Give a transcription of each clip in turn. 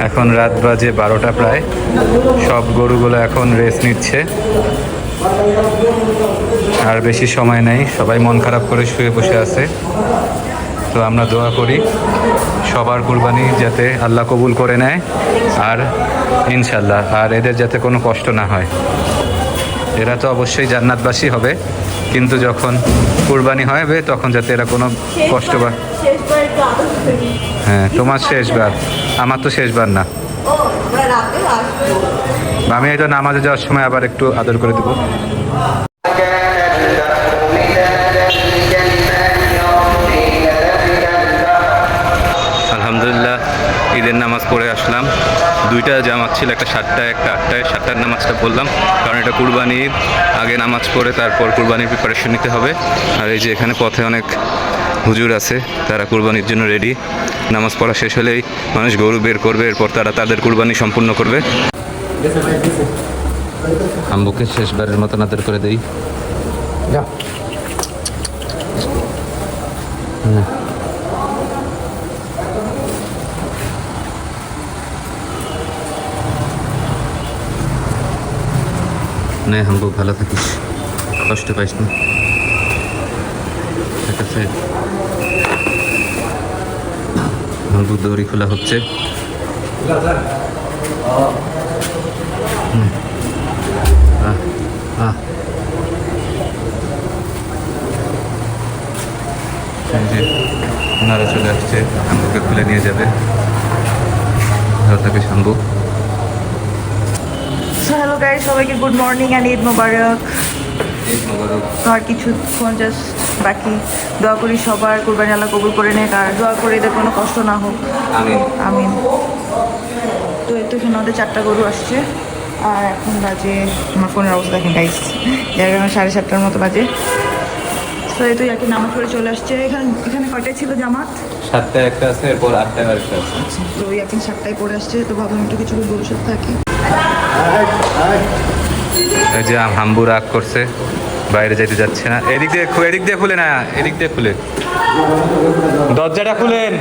এখন রাত বাজে বারোটা প্রায়। সব গরুগুলো এখন রেস্ট নিচ্ছে। আর বেশি সময় নেই। সবাই মন খারাপ করে শুয়ে বসে আছে। তো আমরা দোয়া করি সবার কুরবানি যাতে আল্লাহ কবুল করে নেয়। আর ইনশাল্লাহ আর এদের যাতে কোনো কষ্ট না হয়। এরা তো অবশ্যই জান্নাতবাসী হবে। কিন্তু যখন কুরবানি হবে, তখন যাতে এরা কোনো কষ্ট বা। হ্যাঁ তোমার শেষবার। আমার তো শেষবার না। আমি হয়তো নামাজে যাওয়ার সময় আবার একটু আদর করে দেবো। আলহামদুলিল্লাহ, ঈদের নামাজ পড়ে আসলাম। দুইটা জামাত ছিল একটা সাতটায় একটা আটটায়। সাতটার নামাজটা পড়লাম কারণ এটা কুরবানি। ঈদ আগে নামাজ পড়ে তারপর কুরবানির প্রিপারেশন নিতে হবে। আর এই যে এখানে পথে অনেক হুজুর আছে তারা কুরবানির জন্য রেডি নামাজ পড়া শেষ হলেই মানুষ গরু বের করবে এরপর তারা তাদের কুরবানি সম্পূর্ণ করবে। আম্বুকে শেষবারের মতন আদর করে দেই। হুম। নে হাম্বু ভালো থাকিস। কষ্ট পাইস না। ঠিক আছে। হাম্বু দড়ি খোলা হচ্ছে। আহ, আহ। যে ওনারা চলে আসছে শাম্বুকে খুলে নিয়ে যাবে। ভালো থাকিস থাকে হ্যালো গাইস সবাইকে good morning and Eid Mubarak আর কিছুক্ষণ জাস্ট বাকি। দোয়া করি সবার কুরবানি আল্লাহ কবুল করে নেক আর দোয়া করে এদের কোনো কষ্ট না হোক। আমিন। আমিন। তো এই তো এখানে আমাদের চারটা গরু আসছে। আর এখন বাজে আমার ফোনের অবস্থা দেখেন গাইস জায়গা সাড়ে সাতটার মতো বাজে। তো এই তো ইয়াকে নামাজ পড়ে চলে আসছে। এখানে এখানে কয়টায় ছিল জামাত? সাতটায় একটা আছে এরপর আটটায় আরেকটা আছে। তো এখন সাতটায় পড়ে আসছে। তো ভাবলাম একটু কিছু সাথে থাকি। এই যে হাম্বু রাগ করছে, বাইরে যেতে যাচ্ছে না। এদিক দিয়ে এদিক দিয়ে খুলে না, এদিক দিয়ে খুলে। দরজাটা খুলেন।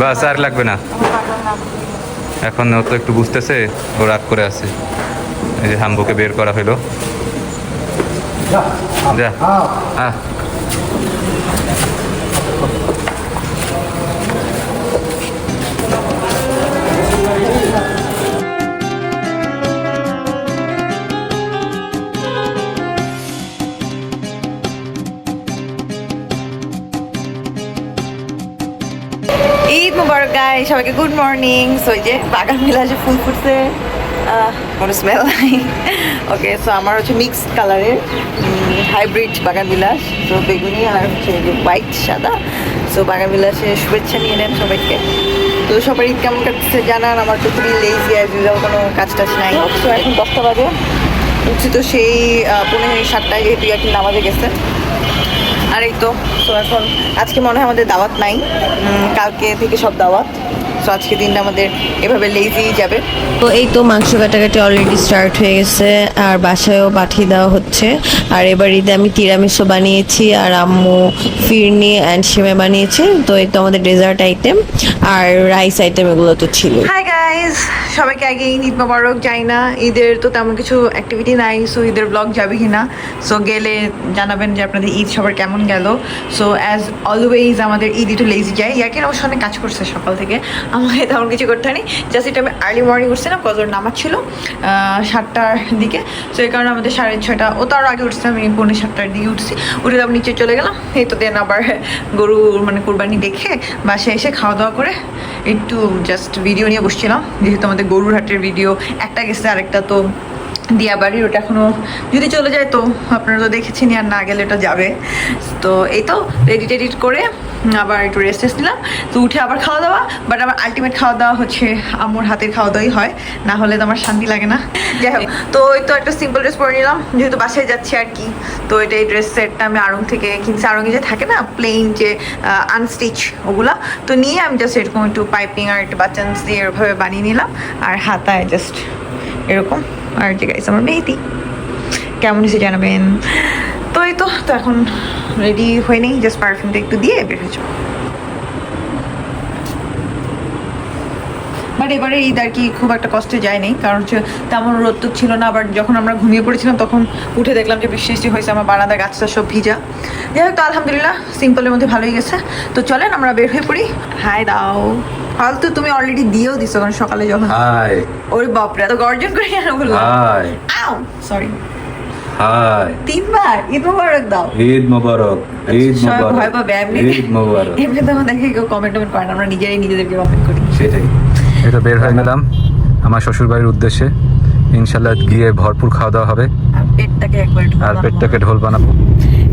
বাস, আর লাগবে না। এখন ও তো একটু বুঝতেছে, ও রাগ করে আছে। এই যে হাম্বুকে বের করা হলো যা। আহ। সবাইকে গুড মর্নিং সো এই যে বাগান বিলাসে ফুল ফুটছে কোনো স্মেল নাই। ওকে সো আমার হচ্ছে মিক্স কালারের হাইব্রিড বাগান বিলাস তো বেগুনি আর হচ্ছে যে হোয়াইট সাদা। সো বাগান বিলাসে শুভেচ্ছা নিয়ে নেন সবাইকে। তো সবার ঈদ কেমন কাটছে জানান, আমার তো খুবই লেজি আর ইউজাল কোনো কাজ টাজ নাই। তো এখন দশটা বাজে। উঠছি তো সেই পনেরো সাতটায় যেহেতু এখন নামাজে গেছে। আর এই তো তো এখন আজকে মনে হয় আমাদের দাওয়াত নাই। কালকে থেকে সব দাওয়াত। তো আজকে দিনটা আমাদের এভাবে লেজি যাবে। তো এই তো মাংস কাটাকাটি অলরেডি স্টার্ট হয়ে গেছে আর বাসায়ও পাঠিয়ে দেওয়া হচ্ছে। আর এবার ঈদে আমি তিরামিসও বানিয়েছি আর আম্মু ফিরনি অ্যান্ড সিমে বানিয়েছে। তো এই তো আমাদের ডেজার্ট আইটেম আর রাইস আইটেম এগুলো তো ছিল হাই গাইস সবাইকে আগে ঈদ মোবারক, যাই না, ঈদের তো তেমন কিছু অ্যাক্টিভিটি নাই সো ঈদের ব্লগ যাবে কি না? সো গেলে জানাবেন যে আপনাদের ঈদ সবার কেমন গেল। সো অ্যাজ অলওয়েজ আমাদের ঈদ একটু লেজি যায় ইয়াকের অবশ্য অনেক কাজ করছে সকাল থেকে। আমাকে তেমন কিছু করতে হয়নি। জাস্ট এটা আমি আর্লি মর্নিং উঠছিলাম কজর নামাজ ছিল সাতটার দিকে। সো এই কারণে আমাদের সাড়ে ছয়টা, ও তো আরও আগে উঠছে আমি পৌনে সাতটার দিকে উঠছি। উঠে তারপর নিচে চলে গেলাম। এই তো দেন আবার গরু মানে কোরবানি দেখে বাসায় এসে খাওয়া দাওয়া করে একটু জাস্ট ভিডিও নিয়ে বসছিলাম। যেহেতু আমাদের গরুর হাটের ভিডিও একটা গেছে, আরেকটা তো দিয়া বাড়ির, ওটা এখনও যদি চলে যায় তো আপনারা তো দেখেছেন আর না গেলে ওটা যাবে। তো এই তো এডিট এডিট করে আবার একটু রেস্ট টেস্ট নিলাম। তো উঠে আবার খাওয়া দাওয়া বাট আমার আলটিমেট খাওয়া দাওয়া হচ্ছে আম্মুর হাতের খাওয়া দাওয়াই হয়। না হলে তো আমার শান্তি লাগে না। যাই হোক, তো ওই তো একটা সিম্পল ড্রেস পরে নিলাম। যেহেতু বাসায় যাচ্ছি আর কি, তো এটা এই ড্রেস সেটটা আমি আড়ং থেকে কিনছি। আড়ঙ্গে যে থাকে না প্লেন যে আনস্টিচ ওগুলা, তো নিয়ে আমি জাস্ট এরকম একটু পাইপিং আর একটু বাচ্চান্স দিয়ে এরভাবে বানিয়ে নিলাম। আর হাতায় জাস্ট এরকম। আর যে গাইস আমার মেহেদি। কেমন হয়েছে জানাবেন? তো এই তো তো এখন রেডি হয়ে নেই জাস্ট পারফিউমটা একটু দিয়ে বের হয়ে যাব বাট এবারে ঈদ আর কি খুব একটা কষ্টে যায়নি কারণ হচ্ছে তেমন রোদ তো ছিল না আবার যখন আমরা ঘুমিয়ে পড়েছিলাম তখন উঠে দেখলাম যে বৃষ্টি হয়েছে আমার বারান্দা গাছটা সব ভিজা। যাই হোক আলহামদুলিল্লাহ সিম্পলের মধ্যে ভালোই গেছে। তো চলেন আমরা বের হয়ে পড়ি। হাই দাও। ফালতু তুমি অলরেডি দিয়েও দিছো কারণ সকালে যখন ওর বাপরে এত গর্জন করে কেন বললাম? আও সরি হাই তিনবার ঈদ মোবারক দাও। ঈদ মোবারক ঈদ মোবারক ভয় পাবে এমনি ঈদ মোবারক। এমনি তো দেখে কেউ কমেন্ট টমেন্ট করে আমরা নিজেরাই নিজেদেরকে কমেন্ট করি। সেটাই। এটা বের হয়ে গেলাম আমার শ্বশুর বাড়ির উদ্দেশ্যে। ইনশাল্লাহ গিয়ে ভরপুর খাওয়া দাওয়া হবে। আর পেটটাকে একবার একটু আর পেটটাকে ঢোল বানাবো।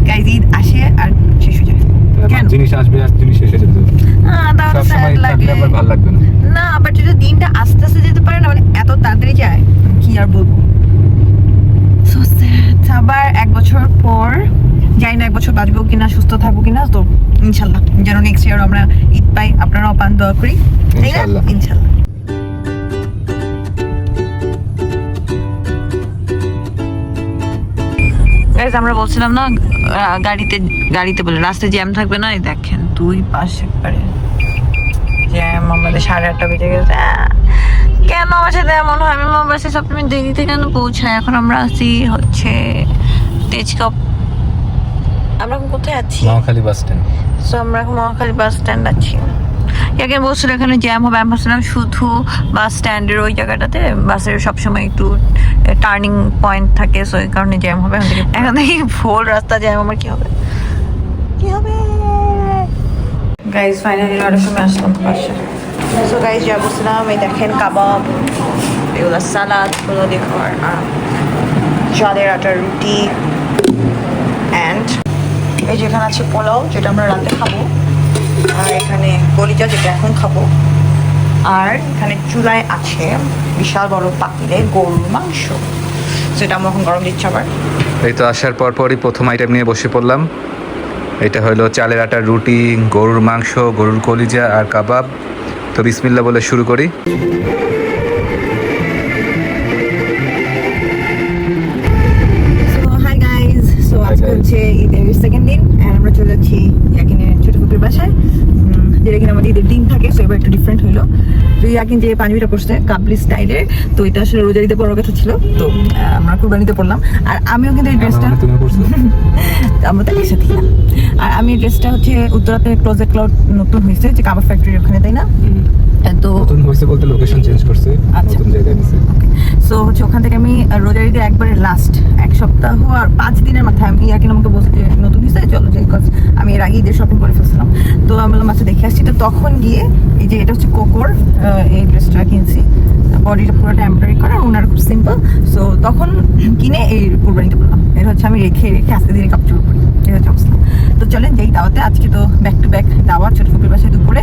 গাইজ ঈদ আসে আর শেষ হয়ে যায় জিনিস আসবে আর জিনিস শেষ হয়ে যাবে। থাকলে আবার ভালো লাগবে না। না বাট যদি দিনটা আস্তে আস্তে যেতে পারে না মানে এত তাড়াতাড়ি যায় কি আর বলব. আবার এক বছর পর জানি না এক বছর বাঁচবো কিনা সুস্থ থাকব কিনা তো ইনশাল্লাহ যেন নেক্সট ইয়ার আমরা ঈদ পাই আপনারাও পান দোয়া করি ইনশাল্লাহ। আমরা বলছিলাম না গাড়িতে গাড়িতে বলে রাস্তায় জ্যাম থাকবে না এই দেখেন দুই পাশে একবারে জ্যাম আমাদের সাড়ে আটটা বেজে গেছে কেন আমার সাথে এমন হয়? আমি আমার বাসে সবসময় দেরিতে কেন পৌঁছাই? এখন আমরা আছি হচ্ছে তেজকাপ আমরা এখন কোথায় আছি? মহাখালী বাস স্ট্যান্ড সো আমরা এখন মহাখালী বাস স্ট্যান্ড আছি। এখানে বলছিল এখানে জ্যাম হবে? আমি ভাবছিলাম শুধু বাস স্ট্যান্ডের ওই জায়গাটাতে বাসের সবসময় একটু টার্নিং পয়েন্ট থাকে সো এই কারণে জ্যাম হবে। এখন থেকে ভোল রাস্তা জ্যাম আমার কি হবে? কি হবে? গাইজ ফাইনালি নটার সময় আসলাম বাসা সো গাইজ যা বলছিলাম এই দেখেন কাবাব এগুলো সালাদগুলো দেখার আর চালের আটার রুটি অ্যান্ড এই যেখানে আছে পোলাও, যেটা আমরা রাতে খাব, আর এখানে কলিজা যেটা এখন খাব, আর এখানে চুলায় আছে বিশাল বড় পাতিলে গরুর মাংস। সেটা আমরা এখন গরম দিচ্ছি আবার। এই তো আসার পর পরই প্রথম আইটেম নিয়ে বসে পড়লাম। এটা হলো চালের আটার রুটি, গরুর মাংস, গরুর কলিজা আর কাবাব। তো বিসমিল্লা বলে শুরু করি. হচ্ছে ঈদের সেকেন্ড দিন আর আমরা চলে যাচ্ছি ইয়াকিনের ছোট ফুপির বাসায়। যেটা কিনা আমাদের ঈদের দিন থাকে সো এবার একটু ডিফারেন্ট হইল। তো ইয়াকিন যে পাঞ্জাবিটা পড়ছে কাবলি স্টাইলের তো এটা আসলে রোজারিতে পড়ার কথা ছিল। তো আমরা কুরবানিতে পড়লাম। আর আমিও কিন্তু এই ড্রেসটা আমরা তো একসাথে না। আর আমি এই ড্রেসটা হচ্ছে উত্তরাতে ক্লোজেট ক্লাউড নতুন হয়েছে যে কাবার ফ্যাক্টরির ওখানে তাই না? তো নতুন হয়েছে বলতে লোকেশন চেঞ্জ করছে আচ্ছা। নতুন জায়গায় নিছে। সো হচ্ছে ওখান থেকে আমি রোজারিতে একবারে লাস্ট এক সপ্তাহ আর পাঁচ দিনের মাথায় আমি ইয়াকিন আমাকে যে, নতুন হিসেবে চলো যাই কজ আমি এর আগে ঈদের শপিং করে ফেলছিলাম। তো আমি বললাম আচ্ছা দেখে আসছি। তো তখন গিয়ে এই যে, এটা হচ্ছে কোকোর এই ড্রেসটা কিনছি। বডিটা পুরো টেম্পারি করা ওনার খুব সিম্পল সো তখন কিনে এই কুরবানিতে বললাম এটা হচ্ছে আমি রেখে রেখে আস্তে ধীরে কাপড় করি এটা হচ্ছে অবস্থা। তো চলেন যেই দাওয়াতে। আজকে তো ব্যাক টু ব্যাক দাওয়া ছোট ফুপির বাসায় দুপুরে।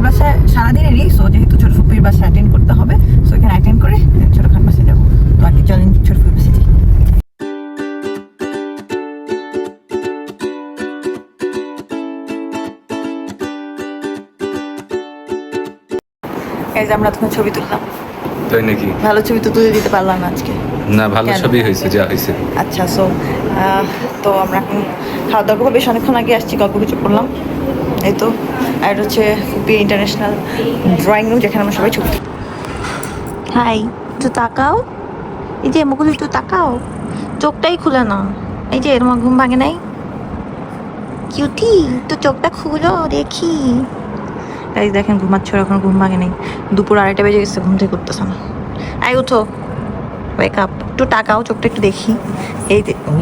খালামুনির বাসায় সারাদিনেরই সো যেহেতু ছোট ফুপির বাসায় অ্যাটেন্ড করতে হবে সো এখানে অ্যাটেন্ড করে ছোট খান বাসায় যাব। তো আর কি চলেন ছোট ফুপির বাসায় যাই। এই যে আমরা তখন ছবি তুললাম। তাই নাকি? ভালো ছবি তো তুলে দিতে পারলাম না আজকে। না ভালো? সবই হয়েছে যা হয়েছে। আচ্ছা সো তো আমরা এখন খাওয়া দাওয়া করব। বেশ অনেকক্ষণ আগে আসছি গল্প কিছু করলাম। এই তো আর এটা হচ্ছে ফুপি ইন্টারন্যাশনাল ড্রয়িং রুম যেখানে আমরা সবাই ছবি হাই একটু তাকাও। এই যে মুকুল একটু তাকাও। চোখটাই খুলে না এই যে তোমার ঘুম ভাঙে নাই। কিউটি তো চোখটা খুলো দেখি। এই দেখেন ঘুমাচ্ছ এখন ঘুম ভাঙে নেই। দুপুর আড়াইটা বেজে গেছে ঘুম থেকে করতেছে না। আই উঠো। ওয়েক আপ একটু টাকাও চোখটা একটু দেখি। এই ও।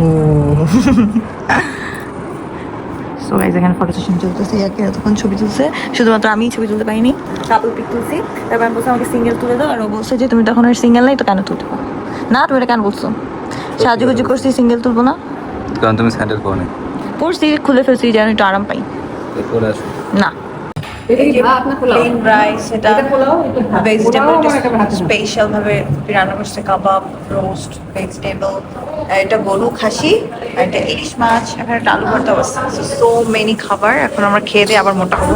সো গাইজ এখানে ফটো সেশন চলতেছে ইয়াকে এতক্ষণ ছবি তুলছে। শুধুমাত্র আমি ছবি তুলতে পারিনি। কাপড় পিক তুলছি তারপর আমি বলছি আমাকে সিঙ্গেল তুলে দাও। আর ও বলছে যে তুমি তখন আর সিঙ্গেল নাই তো কেন তুলতে না তুমি এটা কেন বলছো? সাজুগুজু করছি সিঙ্গেল তুলবো না। কারণ তুমি স্যান্ডেল পরো না পড়ছি খুলে ফেলছি যেন একটু আরাম পাই। না। প্লেন রাইস এটা ভেজিটেবল স্পেশাল ভাবে রান্না করছে কাবাব রোস্ট ভেজিটেবল এটা গরু খাসি আর এটা ইলিশ মাছ এখানে একটা আলু ভর্তা অবস্থা সো মেনি খাবার এখন আমরা খেয়ে দিয়ে আবার মোটা হব।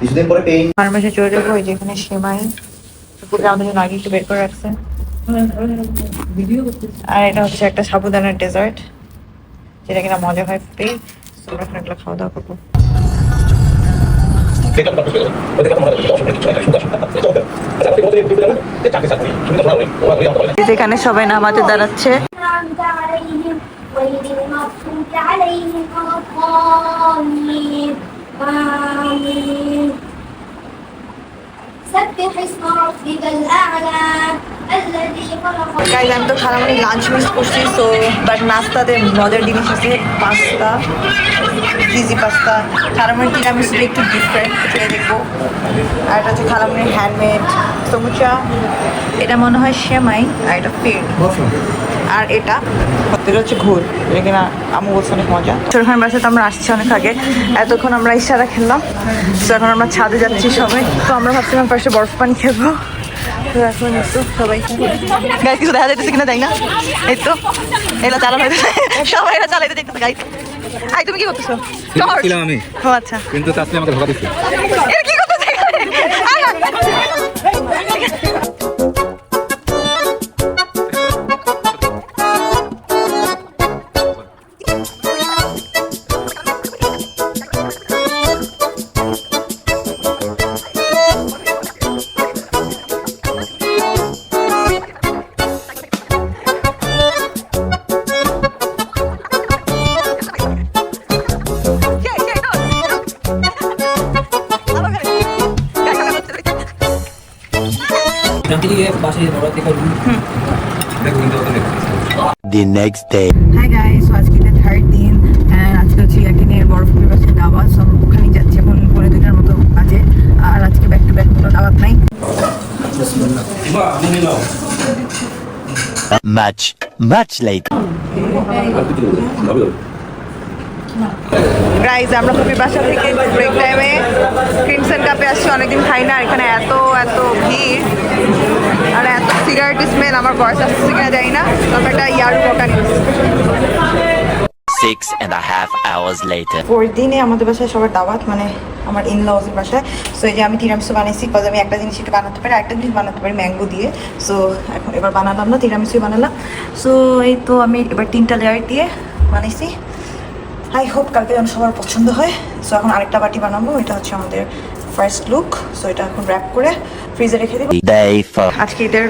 কিছুদিন ফার্মেসি চলে যাব ওই যেখানে সেমাই। পুরো আমাদের জন্য আগে একটু বের করে রাখছে। আর এটা হচ্ছে একটা সাবুদানার ডেজার্ট যেটা কিনা মজা হয় ফ্রি আমরা এখন এগুলো খাওয়া দাওয়া করবো যেখানে সবাই নামাজে দাঁড়াচ্ছে أنعمت عليهم غير المغضوب عليهم ولا الضالين آمين سبح اسم ربك الأعلى الذي خلق গাইজ আমি তো খারাপ লাঞ্চ মিস করছি সো বাট নাস্তাতে মজার জিনিস আছে, পাস্তা চিজি পাস্তা। খারামের টিরামিসুটা একটু ডিফারেন্ট খেয়ে দেখব। আর এটা হচ্ছে খারামের হ্যান্ডমেড সমুচা। এটা মনে হয় সেমাই, আর এটা ফির আর এটা এটা হচ্ছে ঘোল। এটা কিনা আমু বলছে অনেক মজা। ছোটখান বাসে তো আমরা আসছি অনেক আগে। এতক্ষণ আমরা ইশারা খেললাম। তো এখন আমরা ছাদে যাচ্ছি সবাই। তো আমরা ভাবছিলাম পাশে বরফ পানি খেলব। তো এখন একটু সবাই গাইজ কিছু দেখা যাইতেছে কিনা যাই না। এই তো এলা চালানো হইতেছে। সবাই এরা চালাইতে দেখতেছে গাইজ আই তুমি কি করতেছো? ছিলাম আমি। ও আচ্ছা। কিন্তু তাসলি আমাকে ধোকা দিচ্ছে এর কি করতেছে the next day. Hi guys so আজকে এটা থার্ড দিন and আজকে হচ্ছে একদিনের বরফের পাশে দাওয়াত সব ওখানে যাচ্ছি এখন পনেরো দিনের মতো বাজে আর আজকে ব্যাক টু ব্যাক কোনো দাওয়াত নাই। Much, much later. গাইজ আমরা খুবই বাসা থেকে ব্রেক টাইমে ক্রিমসন কাপে আসছি অনেকদিন খাই না এখানে এত এত ভিড়। আর এত সিগারেট স্মেল আমার বয়স আসছে কিনা জানি না। তবে একটা ইয়ারু বকা নিচ্ছি Six and a half hours later. দিনে আমাদের বাসায় সবার দাওয়াত মানে আমার ইন লজের বাসায়। সো এই যে আমি তিরামিসু বানাইছি কজ আমি একটা জিনিস একটু বানাতে পারি একটা জিনিস বানাতে পারি ম্যাঙ্গো দিয়ে। সো এখন এবার বানালাম না তিরামিসুই বানালাম। সো এই তো আমি এবার তিনটা লেয়ার দিয়ে বানাইছি। আই হোপ কালকে যেন সবার পছন্দ হয়। সো এখন আরেকটা বাটি বানাবো। এটা হচ্ছে আমাদের ফার্স্ট লুক সো এটা এখন র্যাপ করে ফ্রিজে রেখে দেবো। আজকে এদের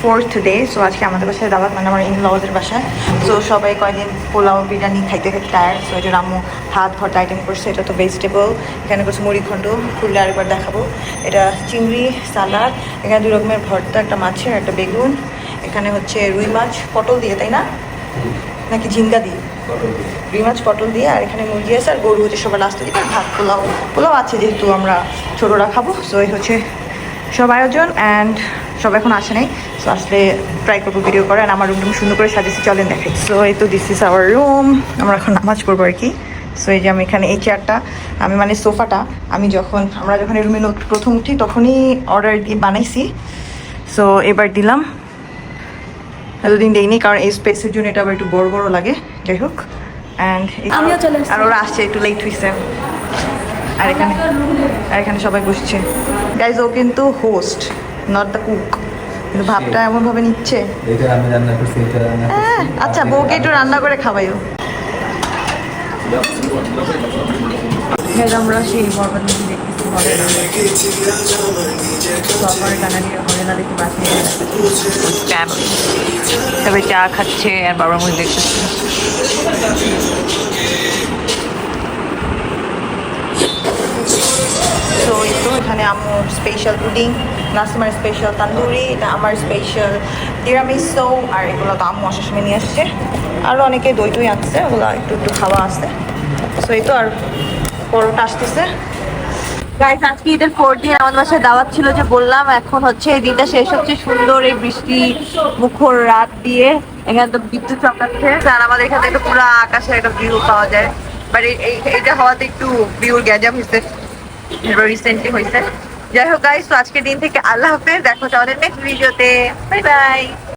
ফোর্থ ডে সো আজকে আমাদের বাসায় দাওয়াত মানে আমার ইন লজের বাসায়। সো সবাই কয়দিন পোলাও বিরিয়ানি খাইতে খাইতে টায়ার সো এটা আম্মু ভাত ভর্তা আইটেম করছে। এটা তো ভেজিটেবল এখানে করছে মুড়ি খণ্ড খুললে আরেকবার দেখাবো। এটা চিংড়ি সালাদ। এখানে দুই রকমের ভর্তা একটা মাছের একটা বেগুন। এখানে হচ্ছে রুই মাছ পটল দিয়ে তাই না? নাকি ঝিঙ্গা দিয়ে? রুই মাছ পটল দিয়ে আর এখানে মুরগি আছে আর গরু হচ্ছে সবার লাস্টে দিকে আর ভাত পোলাও। পোলাও আছে যেহেতু আমরা ছোটোরা খাব সো এই হচ্ছে সব আয়োজন অ্যান্ড সব এখন আসে নাই সো আসলে ট্রাই করব ভিডিও করে আর আমার রুম সুন্দর করে সাজিয়েছি চলেন দেখে সো এই তো দিস ইস আওয়ার রুম আমরা এখন নামাজ পড়ব আর কি। সো এই যে আমি এখানে এই চেয়ারটা আমি মানে সোফাটা আমি যখন আমরা যখন এই রুমে প্রথম উঠি তখনই অর্ডার দিয়ে বানাইছি। সো এবার দিলাম এতদিন দেখিনি কারণ এই স্পেসের জন্য এটা আবার একটু বড় বড় লাগে। যাই হোক। অ্যান্ড আমিও চলে আর ওরা আসছে একটু লেট হয়েছে আর এখানে আর এখানে সবাই বসছে। গাইজ ও কিন্তু হোস্ট নট দ্য কুক কিন্তু ভাবটা এমনভাবে নিচ্ছে। হ্যাঁ, আচ্ছা বউকে একটু রান্না করে খাওয়াইও। আমরা সেই বরবাদ মুভি দেখতেছি হলে আমার কানাডি তবে চা খাচ্ছে আর বাবার মুভি দেখতেছে। তো তো এখানে আম্মু স্পেশাল পুডিং নাসিমার স্পেশাল তান্দুরি, এটা আমার স্পেশাল তিরামিসো আর এগুলো তো আম্মু আসার সময় নিয়ে আসছে আরও অনেকে দই টই আনছে, ওগুলো একটু একটু খাওয়া আছে। সো এই তো আর পরোটা আসতেছে। গাইস আজকে ঈদের ফোর দিন আমাদের বাসায় দাওয়াত ছিল যে বললাম, এখন হচ্ছে এই দিনটা শেষ হচ্ছে সুন্দর এই বৃষ্টি মুখর রাত দিয়ে। এখানে তো বিদ্যুৎ চমকাচ্ছে, আর আমাদের এখান থেকে পুরো আকাশের একটা ভিউ পাওয়া যায়। বাট এই এইটা হওয়াতে একটু ভিউর গ্যাজাম হয়েছে রিসেন্টলি হয়েছে যাই হোক গাইস তো আজকের দিন থেকে আল্লাহ হাফেজ, দেখো তাহলে নেক্সট ভিডিওতে বাই বাই